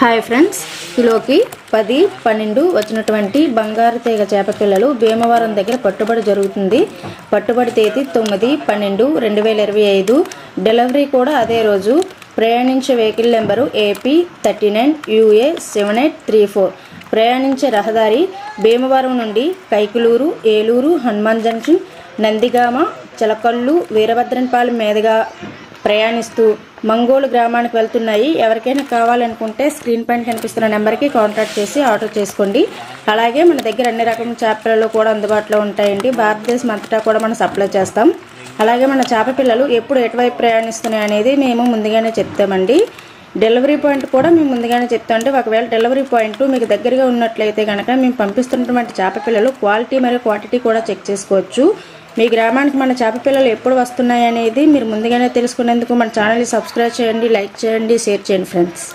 Hi friends కిలోకి పది పన్నెండు వచ్చినటువంటి బంగారు తీగ చేప పిల్లలు భీమవరం దగ్గర పట్టుబడి జరుగుతుంది. పట్టుబడి తేదీ తొమ్మిది పన్నెండు రెండు వేల ఇరవై ఐదు. డెలివరీ కూడా అదే రోజు. ప్రయాణించే vehicle number AP thirty nine UA seven eight three four ప్రయాణించే రహదారి భీమవరం నుండి కైకులూరు ఏలూరు హనుమాన్ జంక్షన్ నందిగామ చిలకల్లు వీరభద్రనపాలెం మీదుగా ప్రయాణిస్తూ మంగోలు గ్రామానికి వెళ్తున్నాయి. ఎవరికైనా కావాలనుకుంటే స్క్రీన్ పైన కనిపిస్తున్న నెంబర్కి కాంటాక్ట్ చేసి ఆర్డర్ చేసుకోండి. అలాగే మన దగ్గర అన్ని రకమైన చేపలు కూడా అందుబాటులో ఉంటాయండి. భారతదేశం అంతటా కూడా మనం సప్లై చేస్తాం. అలాగే మన చేప పిల్లలు ఎప్పుడు ఎటువైపు ప్రయాణిస్తున్నాయి అనేది మేము ముందుగానే చెప్తామండి. డెలివరీ పాయింట్ కూడా మేము ముందుగానే చెప్తామండి ఒకవేళ డెలివరీ పాయింట్ మీకు దగ్గరగా ఉన్నట్లయితే కనుక మేము పంపిస్తున్నటువంటి చేప పిల్లలు క్వాలిటీ మరియు క్వాంటిటీ కూడా చెక్ చేసుకోవచ్చు. మీ గ్రామానికి మన చేప పిల్లలు ఎప్పుడు వస్తున్నాయి అనేది మీరు ముందుగానే తెలుసుకునేందుకు మన ఛానల్ని సబ్స్క్రైబ్ చేయండి లైక్ చేయండి షేర్ చేయండి ఫ్రెండ్స్.